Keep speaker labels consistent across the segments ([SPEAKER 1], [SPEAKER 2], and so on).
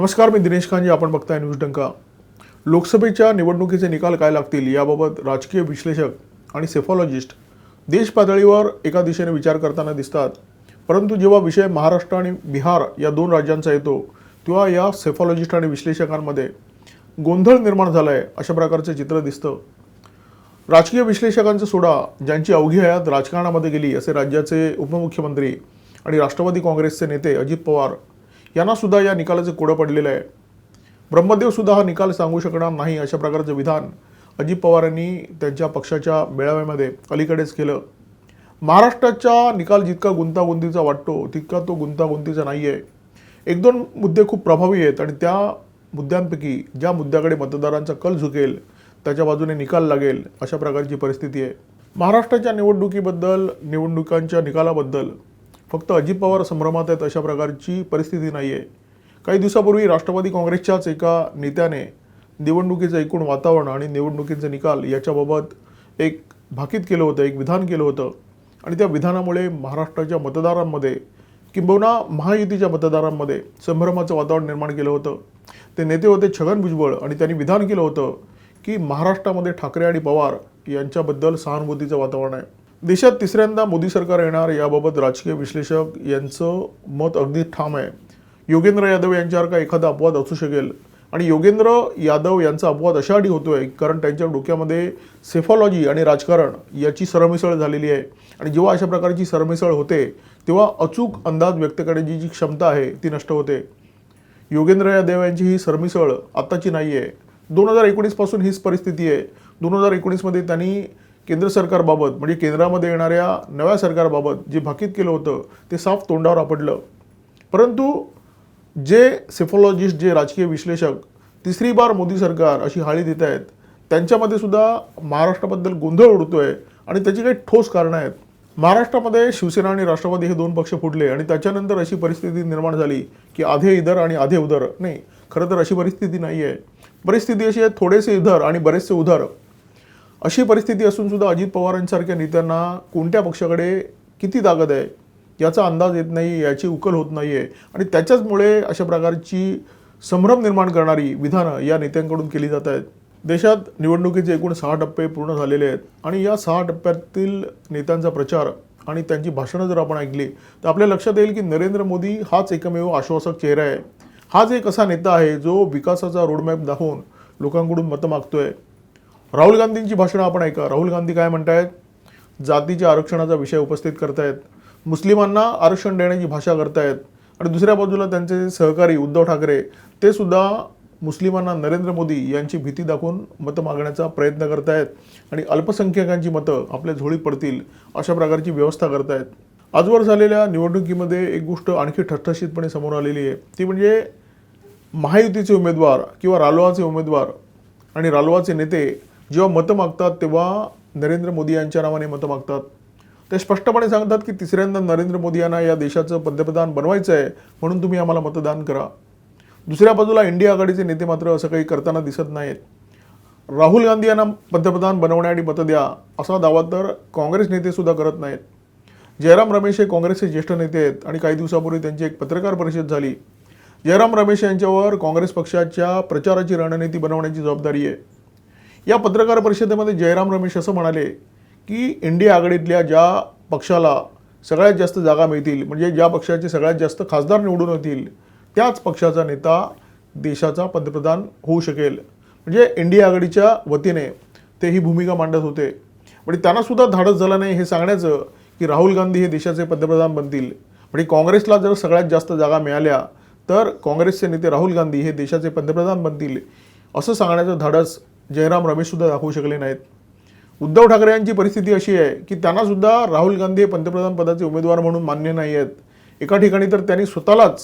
[SPEAKER 1] नमस्कार मी दिनेश खानजी आपण बघताय न्यूज डंका. लोकसभेच्या निवडणुकीचे निकाल काय लागतील याबाबत राजकीय विश्लेषक आणि सेफॉलॉजिस्ट देश पातळीवर एका दिशेने विचार करताना दिसतात. परंतु जेव्हा विषय महाराष्ट्र आणि बिहार या दोन राज्यांचा येतो तेव्हा या सेफॉलॉजिस्ट आणि विश्लेषकांमध्ये गोंधळ निर्माण झाला आहे अशा प्रकारचं चित्र दिसतं. राजकीय विश्लेषकांचा सोडा ज्यांची अवघी हयात राजकारणामध्ये गेली असे राज्याचे उपमुख्यमंत्री आणि राष्ट्रवादी काँग्रेसचे नेते अजित पवार यांनासुद्धा या निकालाचं कोडं पडलेलं आहे ब्रह्मदेवसुद्धा हा निकाल सांगू शकणार नाही अशा प्रकारचं विधान अजित पवार यांनी त्यांच्या पक्षाच्या मेळाव्यामध्ये अलीकडेच केलं. महाराष्ट्राचा निकाल जितका गुंतागुंतीचा वाटतो तितका तो गुंतागुंतीचा नाही आहे एक दोन मुद्दे खूप प्रभावी आहेत आणि त्या मुद्द्यांपैकी ज्या मुद्द्याकडे मतदारांचा कल झुकेल त्याच्या बाजूने निकाल लागेल अशा प्रकारची परिस्थिती आहे. महाराष्ट्राच्या निवडणुकीबद्दल निवडणुकांच्या निकालाबद्दल फक्त अजित पवार संभ्रमात आहेत अशा प्रकारची परिस्थिती नाही आहे काही दिवसापूर्वी राष्ट्रवादी काँग्रेसच्याच एका नेत्याने निवडणुकीचं एकूण वातावरण आणि निवडणुकीचे निकाल याच्याबाबत एक भाकीत केलं होतं एक विधान केलं होतं. आणि त्या विधानामुळे महाराष्ट्राच्या मतदारांमध्ये किंबहुना महायुतीच्या मतदारांमध्ये संभ्रमाचं वातावरण निर्माण केलं होतं. ते नेते होते छगन भुजबळ आणि त्यांनी विधान केलं होतं की महाराष्ट्रामध्ये ठाकरे आणि पवार यांच्याबद्दल सहानुभूतीचं वातावरण आहे. देशात तिसऱ्यांदा मोदी सरकार येणार याबाबत राजकीय विश्लेषक यांचं मत अगदी ठाम आहे. योगेंद्र यादव यांच्यासारखा एखादा अपवाद असू शकेल? आणि योगेंद्र यादव यांचा अपवाद अशासाठी आहे कारण त्यांच्या डोक्यामध्ये सेफॉलॉजी आणि राजकारण याची सरमिसळ झालेली आहे. आणि जेव्हा अशा प्रकारची सरमिसळ होते तेव्हा अचूक अंदाज व्यक्त करण्याची जी क्षमता आहे ती नष्ट होते. योगेंद्र यादव यांची ही सरमिसळ आत्ताची नाही आहे दोन हजार एकोणीसपासून हीच परिस्थिती आहे. दोन हजार एकोणीसमध्ये त्यांनी केंद्र सरकारबाबत म्हणजे केंद्रामध्ये येणाऱ्या नव्या सरकारबाबत जे भाकीत केलं होतं ते साफ तोंडावर आपडलं. परंतु जे सेफॉलॉजिस्ट जे राजकीय विश्लेषक तिसरी बार मोदी सरकार अशी हाळी देत आहेत त्यांच्यामध्ये सुद्धा महाराष्ट्राबद्दल गोंधळ उडतोय आणि त्याची काही ठोस कारणं आहेत. महाराष्ट्रामध्ये शिवसेना आणि राष्ट्रवादी हे दोन पक्ष फुटले आणि त्याच्यानंतर अशी परिस्थिती निर्माण झाली की आधे इधर आणि आधे उधर. नाही खरं तर अशी परिस्थिती नाही आहे परिस्थिती अशी आहे थोडेसे इधर आणि बरेचसे उधर. अशी परिस्थिती असून सुद्धा अजित पवारांसारख्या नेत्यांना कोणत्या पक्षाकडे किती ताकद आहे याचा अंदाज येत नाही याची उकल होत नाही आहे आणि त्याच्याचमुळे अशा प्रकारची संभ्रम निर्माण करणारी विधानं या नेत्यांकडून केली जात आहेत. देशात निवडणुकीचे एकूण सहा टप्पे पूर्ण झालेले आहेत आणि या सहा टप्प्यातील नेत्यांचा प्रचार आणि त्यांची भाषणं जर आपण ऐकली तर आपल्या लक्षात येईल की नरेंद्र मोदी हाच एकमेव आश्वासक चेहरा आहे. हाच एक असा नेता आहे जो विकासाचा रोडमॅप दाखवून लोकांकडून मतं मागतो आहे राहुल गांधींची भाषणं आपण ऐका. राहुल गांधी काय म्हणतायत? जातीच्या आरक्षणाचा विषय उपस्थित करतायत. मुस्लिमांना आरक्षण देण्याची भाषा करतायत. आणि दुसऱ्या बाजूला त्यांचे सहकारी उद्धव ठाकरे ते सुद्धा मुस्लिमांना नरेंद्र मोदी यांची भीती दाखवून मतं मागण्याचा प्रयत्न करतायत. आणि अल्पसंख्याकांची मतं आपल्या झोळीत पडतील अशा प्रकारची व्यवस्था करतायत. आजवर झालेल्या निवडणुकीमध्ये एक गोष्ट आणखी ठसठशीतपणे समोर आलेली आहे. ती म्हणजे महायुतीचे उमेदवार किंवा रालोआचे उमेदवार आणि रालोआचे नेते जेव्हा मतं मागतात तेव्हा नरेंद्र मोदी यांच्या नावाने मतं मागतात. ते स्पष्टपणे सांगतात की तिसऱ्यांदा नरेंद्र मोदी यांना या देशाचं पंतप्रधान बनवायचं आहे म्हणून तुम्ही आम्हाला मतदान करा. दुसऱ्या बाजूला इंडिया आघाडीचे नेते मात्र असं काही करताना दिसत नाहीत. राहुल गांधी यांना पंतप्रधान बनवण्यासाठी मतं द्या असा दावा तर काँग्रेस नेतेसुद्धा करत नाहीत. जयराम रमेश हे काँग्रेसचे ज्येष्ठ नेते आहेत आणि काही दिवसापूर्वी त्यांची एक पत्रकार परिषद झाली. जयराम रमेश यांच्यावर काँग्रेस पक्षाच्या प्रचाराची रणनीती बनवण्याची जबाबदारी आहे. या पत्रकार परिषदेमध्ये जयराम रमेश असं म्हणाले की इंडिया आघाडीतल्या ज्या पक्षाला सगळ्यात जास्त जागा मिळतील म्हणजे ज्या पक्षाचे सगळ्यात जास्त खासदार निवडून येतील त्याच पक्षाचा नेता देशाचा पंतप्रधान होऊ शकेल. म्हणजे इंडिया आघाडीच्या वतीने ते ही भूमिका मांडत होते. म्हणजे त्यांनासुद्धा धाडस झालं नाही हे सांगण्याचं की राहुल गांधी हे देशाचे पंतप्रधान बनतील. म्हणजे काँग्रेसला जर सगळ्यात जास्त जागा मिळाल्या तर काँग्रेसचे नेते राहुल गांधी हे देशाचे पंतप्रधान बनतील असं सांगण्याचं धाडस जयराम रमेशसुद्धा दाखवू शकले नाहीत. उद्धव ठाकरे यांची परिस्थिती अशी आहे की त्यांनासुद्धा राहुल गांधी हे पंतप्रधान पदाचे उमेदवार म्हणून मान्य नाही आहेत. एका ठिकाणी तर त्यांनी स्वतःलाच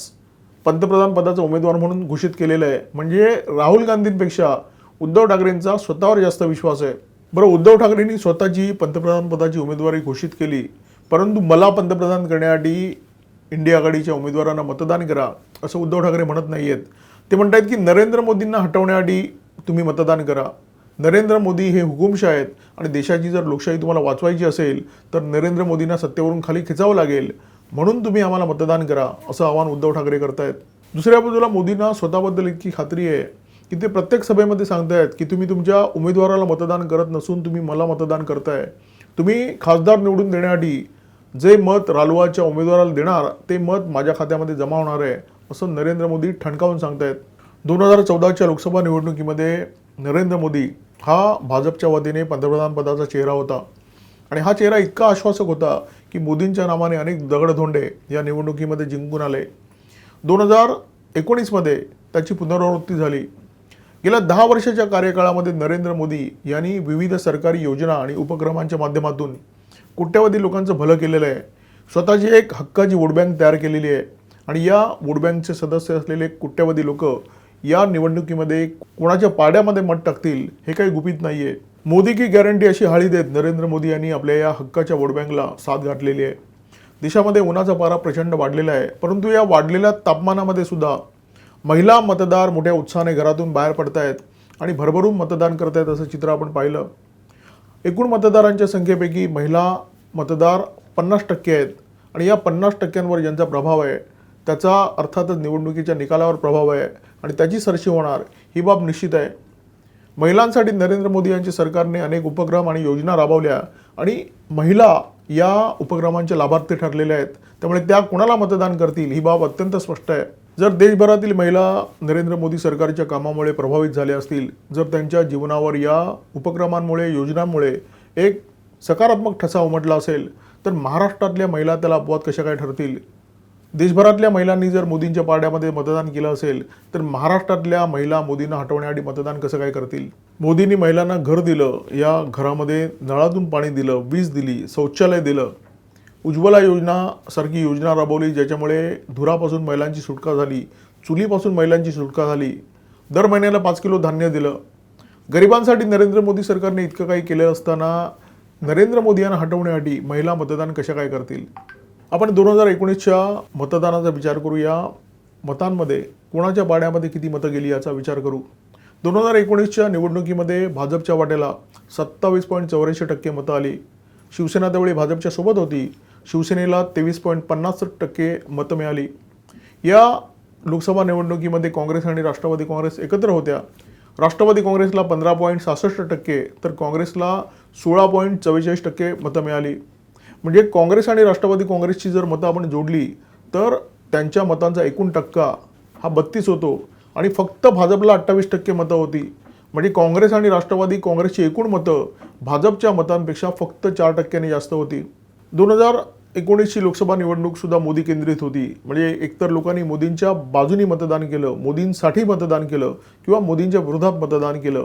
[SPEAKER 1] पंतप्रधान पदाचा उमेदवार म्हणून घोषित केलेलं आहे. म्हणजे राहुल गांधींपेक्षा उद्धव ठाकरेंचा स्वतःवर जास्त विश्वास आहे. बरं उद्धव ठाकरेंनी स्वतःची पंतप्रधान पदाची उमेदवारी घोषित केली परंतु मला पंतप्रधान करण्यासाठी इंडिया आघाडीच्या उमेदवारांना मतदान करा असं उद्धव ठाकरे म्हणत नाही आहेत ते म्हणत आहेत की नरेंद्र मोदींना हटवण्यासाठी तुम्ही मतदान करा. नरेंद्र मोदी हे हुकुमशाह आहेत आणि देशाची जर लोकशाही तुम्हाला वाचवायची असेल तर नरेंद्र मोदींना सत्तेवरून खाली खेचावं लागेल. म्हणून तुम्ही आम्हाला मतदान करा असं आवाहन उद्धव ठाकरे करतायत. दुसऱ्या बाजूला मोदींना स्वतःबद्दल इतकी खात्री आहे की ते प्रत्येक सभेमध्ये सांगतायत की तुम्ही तुमच्या उमेदवाराला मतदान करत नसून तुम्ही मला मतदान करताय. तुम्ही खासदार निवडून देण्यासाठी जे मत रालोआच्या उमेदवाराला देणार ते मत माझ्या खात्यामध्ये जमा होणार आहे असं नरेंद्र मोदी ठणकावून सांगतायत. दोन हजार चौदाच्या लोकसभा निवडणुकीमध्ये नरेंद्र मोदी हा भाजपच्या वतीने पंतप्रधान पदाचा चेहरा होता. आणि हा चेहरा इतका आश्वासक होता की मोदींच्या नावाने अनेक दगडधोंडे या निवडणुकीमध्ये जिंकून आले. दोन हजार एकोणीसमध्ये त्याची पुनरावृत्ती झाली. गेल्या दहा वर्षाच्या कार्यकाळामध्ये नरेंद्र मोदी यांनी विविध सरकारी योजना आणि उपक्रमांच्या माध्यमातून कोट्यवधी लोकांचं भलं केलेलं आहे. स्वतःची एक हक्काची वोट बँक तयार केलेली आहे. आणि या वोट बँकचे सदस्य असलेले कोट्यवधी लोक या निवडणुकीमध्ये कोणाच्या पाड्यामध्ये मत टाकतील हे काही गुपित नाही आहे मोदी की गॅरंटी अशी हाळी देत नरेंद्र मोदी यांनी आपल्या या हक्काच्या वोट बँकला साथ घातलेली आहे. देशामध्ये उन्हाचा पारा प्रचंड वाढलेला आहे परंतु या वाढलेल्या तापमानामध्ये सुद्धा महिला मतदार मोठ्या उत्साहाने घरातून बाहेर पडतायत आणि भरभरून मतदान करतायत असं चित्र आपण पाहिलं. एकूण मतदारांच्या संख्येपैकी महिला मतदार पन्नास टक्के आहेत आणि या पन्नास टक्क्यांवर ज्यांचा प्रभाव आहे त्याचा अर्थातच निवडणुकीच्या निकालावर प्रभाव आहे. आणि त्याची सरशी होणार ही बाब निश्चित आहे. महिलांसाठी नरेंद्र मोदी यांच्या सरकारने अनेक उपक्रम आणि योजना राबवल्या आणि महिला या उपक्रमांचे लाभार्थी ठरलेल्या आहेत. त्यामुळे त्या कुणाला मतदान करतील ही बाब अत्यंत स्पष्ट आहे. जर देशभरातील महिला नरेंद्र मोदी सरकारच्या कामामुळे प्रभावित झाल्या असतील जर त्यांच्या जीवनावर या उपक्रमांमुळे योजनांमुळे एक सकारात्मक ठसा उमटला असेल तर महाराष्ट्रातल्या महिला त्याला अपवाद कशा काय ठरतील? देशभरातल्या महिलांनी जर मोदींच्या पारड्यामध्ये मतदान केलं असेल तर महाराष्ट्रातल्या महिला मोदींना हटवण्यासाठी मतदान कसं काय करतील? मोदींनी महिलांना घर दिलं या घरामध्ये नळातून पाणी दिलं वीज दिली शौचालय दिलं. उज्ज्वला योजना सारखी योजना राबवली ज्याच्यामुळे धुरापासून महिलांची सुटका झाली चुलीपासून महिलांची सुटका झाली. दर महिन्याला पाच किलो धान्य दिलं. गरिबांसाठी नरेंद्र मोदी सरकारने इतकं काही केलं असताना नरेंद्र मोदी यांना हटवण्यासाठी महिला मतदान कशा काय करतील? आपण दोन हजार एकोणीसच्या मतदानाचा विचार करूया. मतांमध्ये कोणाच्या पाड्यामध्ये किती मतं गेली याचा विचार करू. दोन हजार एकोणीसच्या निवडणुकीमध्ये भाजपच्या वाट्याला सत्तावीस पॉईंट चौऱ्याऐंशी टक्के मतं आली. शिवसेना त्यावेळी भाजपच्या सोबत होती. शिवसेनेला तेवीस पॉईंट पन्नास टक्के मतं मिळाली. या लोकसभा निवडणुकीमध्ये काँग्रेस आणि राष्ट्रवादी काँग्रेस एकत्र होत्या. राष्ट्रवादी काँग्रेसला पंधरा पॉईंट सहासष्ट टक्के तर काँग्रेसला सोळा पॉईंट चव्वेचाळीस टक्के मतं मिळाली. म्हणजे काँग्रेस आणि राष्ट्रवादी काँग्रेसची जर मतं आपण जोडली तर त्यांच्या मतांचा एकूण टक्का हा बत्तीस होतो. आणि फक्त भाजपला अठ्ठावीस टक्के मतं होती. म्हणजे काँग्रेस आणि राष्ट्रवादी काँग्रेसची एकूण मतं भाजपच्या मतांपेक्षा फक्त चार टक्क्यांनी जास्त होती. दोन हजार एकोणीसची लोकसभा निवडणूकसुद्धा मोदी केंद्रित होती. म्हणजे एकतर लोकांनी मोदींच्या बाजूनी मतदान केलं मोदींसाठी मतदान केलं किंवा मोदींच्या विरोधात मतदान केलं.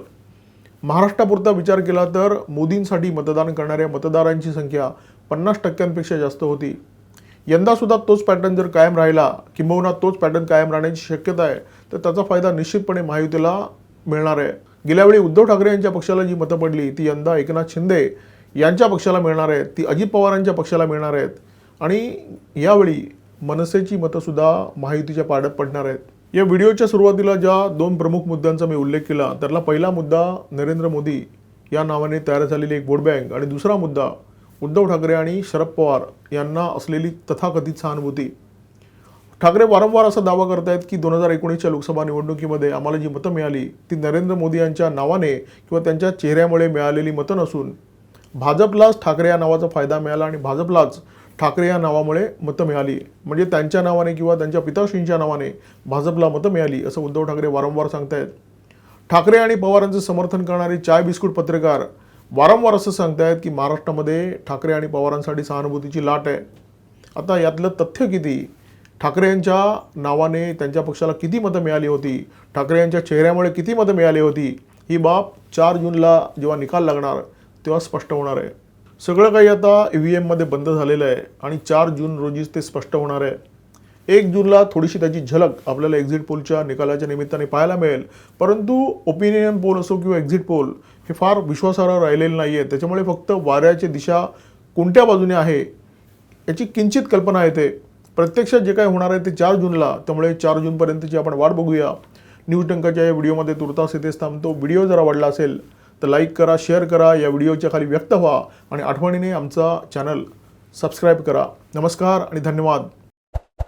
[SPEAKER 1] महाराष्ट्रापुरता विचार केला तर मोदींसाठी मतदान करणाऱ्या मतदारांची संख्या पन्नास टक्क्यांपेक्षा जास्त होती. यंदासुद्धा तोच पॅटर्न जर कायम राहिला किंबहुना तोच पॅटर्न कायम राहण्याची शक्यता आहे तर त्याचा फायदा निश्चितपणे महायुतीला मिळणार आहे. गेल्यावेळी उद्धव ठाकरे यांच्या पक्षाला जी मतं पडली ती यंदा एकनाथ शिंदे यांच्या पक्षाला मिळणार आहेत ती अजित पवारांच्या पक्षाला मिळणार आहेत. आणि यावेळी मनसेची मतंसुद्धा महायुतीच्या पाड्यात पडणार आहेत. या व्हिडिओच्या सुरुवातीला ज्या दोन प्रमुख मुद्द्यांचा मी उल्लेख केला त्यातला पहिला मुद्दा नरेंद्र मोदी या नावाने तयार झालेली एक वोट बँक आणि दुसरा मुद्दा उद्धव ठाकरे आणि शरद पवार यांना असलेली तथाकथित सहानुभूती. ठाकरे वारंवार असा दावा करतायत की दोन हजार एकोणीसच्या लोकसभा निवडणुकीमध्ये आम्हाला जी मतं मिळाली ती नरेंद्र मोदी यांच्या नावाने किंवा त्यांच्या चेहऱ्यामुळे मिळालेली मतं नसून भाजपलाच ठाकरे या नावाचा फायदा मिळाला आणि भाजपलाच ठाकरे या नावामुळे मतं मिळाली. म्हणजे त्यांच्या नावाने किंवा त्यांच्या पिताश्रींच्या नावाने भाजपला मतं मिळाली असं उद्धव ठाकरे वारंवार सांगतायत. ठाकरे आणि पवारांचं समर्थन करणारे चाय बिस्कुट पत्रकार वारंवार असं सांगतायत की महाराष्ट्रामध्ये ठाकरे आणि पवारांसाठी सहानुभूतीची लाट आहे. आता यातलं तथ्य किती? ठाकरे यांच्या नावाने त्यांच्या पक्षाला किती मतं मिळाली होती? ठाकरे यांच्या चेहऱ्यामुळे किती मतं मिळाली होती? ही बाब चार जूनला जेव्हा निकाल लागणार तेव्हा स्पष्ट होणार आहे. सगळं काही आता ई व्ही एममध्ये बंद झालेलं आहे आणि चार जून रोजीच ते स्पष्ट होणार आहे. एक जूनला थोडीशी त्याची झलक आपल्याला एक्झिट पोलच्या निकालाच्या निमित्ताने पाहायला मिळेल. परंतु ओपिनियन पोल असो किंवा एक्झिट पोल हे फार विश्वासार्ह राहिलेले नाही आहे त्याच्यामुळे फक्त वाऱ्याची दिशा कोणत्या बाजूने आहे याची किंचित कल्पना येते. प्रत्यक्षात जे काय होणार आहे ते चार जूनला. त्यामुळे चार जूनपर्यंतची आपण वाट बघूया. न्यूज टंकाच्या या व्हिडिओमध्ये तुर्तास येथेच थांबतो. व्हिडिओ जर आवडला असेल तर लाईक करा शेअर करा या व्हिडिओच्या खाली व्यक्त व्हा आणि आठवणीने आमचा चॅनल सबस्क्राईब करा. नमस्कार आणि धन्यवाद.